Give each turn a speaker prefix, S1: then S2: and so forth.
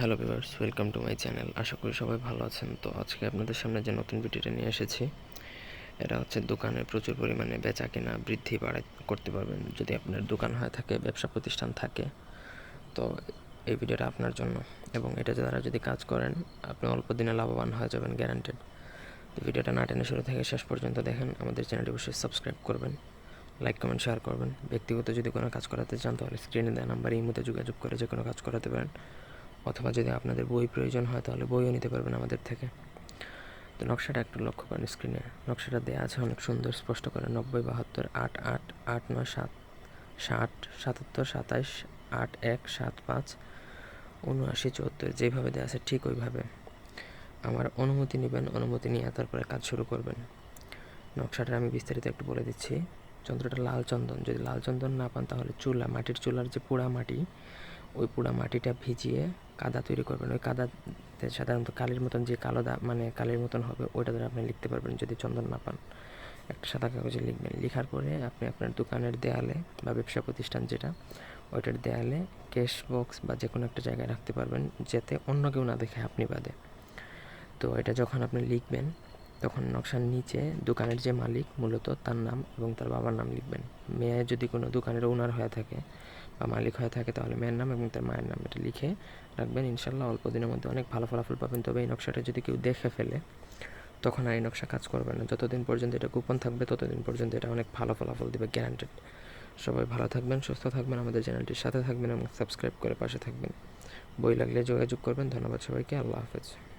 S1: Hello viewers, welcome to my channel. আশা করি সবাই ভালো আছেন। তো আজকে আপনাদের সামনে যে নতুন ভিডিওটা নিয়ে এসেছি, এটা হচ্ছে দোকানে প্রচুর পরিমাণে বেচা কেনা বৃদ্ধি বাড়াই করতে পারবেন। যদি আপনার দোকান হয়ে থাকে, ব্যবসা প্রতিষ্ঠান থাকে, তো এই ভিডিওটা আপনার জন্য। এবং এটা দ্বারা যদি কাজ করেন, আপনি অল্প দিনে লাভবান হয়ে যাবেন গ্যারান্টেড তো ভিডিওটা না টেনে শুরু থেকে শেষ পর্যন্ত দেখেন। আমাদের চ্যানেলটি অবশ্যই সাবস্ক্রাইব করবেন লাইক কমেন্ট শেয়ার করবেন। ব্যক্তিগত যদি কোনো কাজ করাতে চান, তাহলে স্ক্রিনে দেওয়া নাম্বার এই মধ্যে যোগাযোগ করে যে কোনো কাজ করাতে পারেন। অথবা যদি আপনাদের বই প্রয়োজন হয়, তাহলে বইও নিতে পারবেন আমাদের থেকে। তো নকশাটা একটু লক্ষ্য করেন স্ক্রিনে। নকশাটা দেওয়া আছে অনেক সুন্দর, স্পষ্ট করে নব্বই, বাহাত্তর, আট আট আট, নয়, সাত, ষাট, সাতাত্তর, সাতাইশ, আট, এক, সাত, পাঁচ, উনআশি, চুয়াত্তর, যেভাবে দেওয়া আছে ঠিক ওইভাবে। আমার অনুমতি নেবেন, অনুমতি নিয়ে তারপরে কাজ শুরু করবেন। নকশাটা আমি বিস্তারিত একটু বলে দিচ্ছি। যন্ত্রটা লাল চন্দন। যদি লাল চন্দন না পান, তাহলে চুলা, মাটির চুলার যে পোড়া মাটি, ওই পোড়া মাটিটা ভিজিয়ে কাদা তৈরি করবেন। ওই কাদাতে সাধারণত কালির মতন যে কালো দা মানে কালির মতন হবে, ওইটা দ্বারা আপনি লিখতে পারবেন যদি চন্দন না পান। একটা সাদা কাগজে লিখবেন। লিখার পরে আপনি আপনার দোকানের দেয়ালে বা ব্যবসা প্রতিষ্ঠান যেটা, ওইটার দেয়ালে ক্যাশ বক্স বা যে কোনো একটা জায়গায় রাখতে পারবেন, যাতে অন্য কেউ না দেখে আপনি বাদে। তো এটা যখন আপনি লিখবেন তখন নকশার নিচে দোকানের যে মালিক, মূলত তার নাম এবং তার বাবার নাম লিখবেন। মেয়ে যদি কোনো দোকানের ওনার হয়ে থাকে বা মালিক হয়ে থাকে, তাহলে মেয়ের নাম এবং তার মায়ের নাম এটা লিখে রাখবেন। ইনশাল্লাহ অল্প দিনের মধ্যে অনেক ভালো ফলাফল পাবেন। তবে এই নকশাটা যদি কেউ দেখে ফেলে, তখন আর এই নকশা কাজ করবে না। যতদিন পর্যন্ত এটা গোপন থাকবে, ততদিন পর্যন্ত এটা অনেক ভালো ফলাফল দেবে গ্যারান্টেড সবাই ভালো থাকবেন, সুস্থ থাকবেন, আমাদের চ্যানেলটির সাথে থাকবেন এবং সাবস্ক্রাইব করে পাশে থাকবেন। বই লাগলে যোগাযোগ করবেন। ধন্যবাদ সবাইকে। আল্লাহ হাফেজ।